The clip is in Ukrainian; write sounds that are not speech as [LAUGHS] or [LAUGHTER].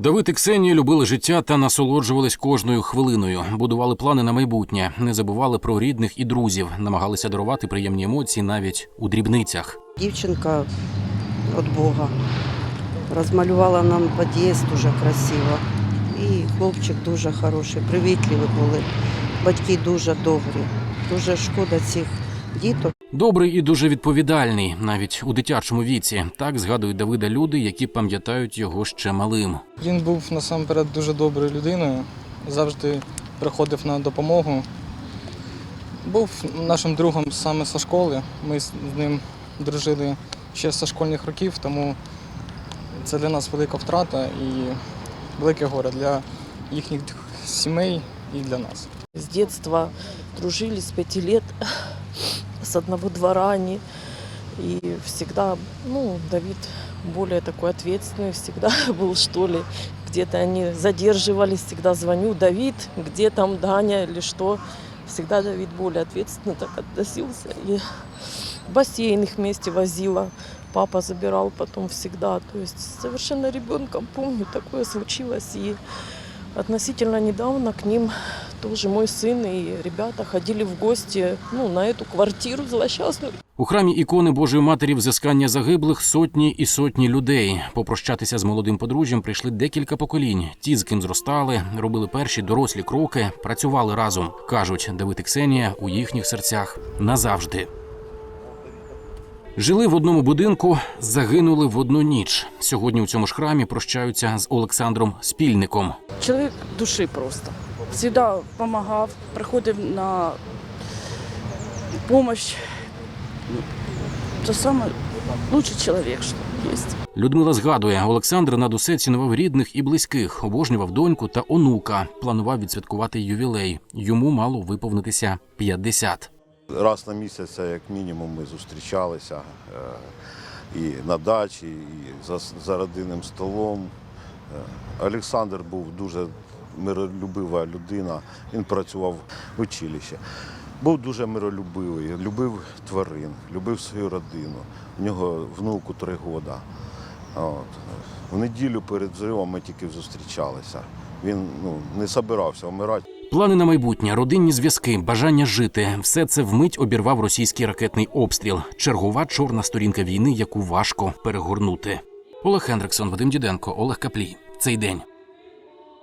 Давид і Ксенія любили життя та насолоджувались кожною хвилиною. Будували плани на майбутнє, не забували про рідних і друзів, намагалися дарувати приємні емоції навіть у дрібницях. Дівчинка від Бога розмалювала нам під'їзд дуже красиво. І хлопчик дуже хороший, привітливі були. Батьки дуже добрі. Дуже шкода цих діток. Добрий і дуже відповідальний, навіть у дитячому віці. Так згадують Давида люди, які пам'ятають його ще малим. Він був насамперед дуже доброю людиною, завжди приходив на допомогу. Був нашим другом саме зі школи. Ми з ним дружили ще зі школьних років, тому це для нас велика втрата і велике горе для їхніх сімей і для нас. С детства дружили с пяти лет, с одного двора они. И всегда, ну, Давид более такой ответственный всегда [LAUGHS] был, что ли. Где-то они задерживались, всегда звоню, Давид, где там Даня или что. Всегда Давид более ответственно так относился. И бассейн их вместе возила. Папа забирал потом всегда. То есть совершенно ребенком помню, такое случилось. И относительно недавно к ним тоже мой сын и ребята ходили в гости ну, на эту квартиру злосчастную. У храмі ікони Божої Матері взискання загиблих сотні і сотні людей. Попрощатися з молодим подружжям прийшли декілька поколінь. Ті, з ким зростали, робили перші дорослі кроки, працювали разом. кажуть Давид і Ксенія у їхніх серцях назавжди. Жили в одному будинку, загинули в одну ніч. Сьогодні у цьому ж храмі прощаються з Олександром Спільником. Чоловік душі просто. Всегда допомагав, приходив на допомогу. Це саме лучший чоловік, що є. Людмила згадує, Олександр над усе цінував рідних і близьких, обожнював доньку та онука. Планував відсвяткувати ювілей. Йому мало виповнитися 50. Раз на місяць, як мінімум, ми зустрічалися е, і на дачі, і за, за родинним столом. Е, Олександр був дуже миролюбива людина. Він працював в училищі. Був дуже миролюбивий, любив тварин, любив свою родину. У нього внуку три роки. От. В неділю перед взривом ми тільки зустрічалися. Він ну, не збирався вмирати. Плани на майбутнє, родинні зв'язки, бажання жити все це вмить обірвав російський ракетний обстріл. Чергова чорна сторінка війни, яку важко перегорнути. Олег Хендриксон, Вадим Діденко, Олег Каплій. Цей день.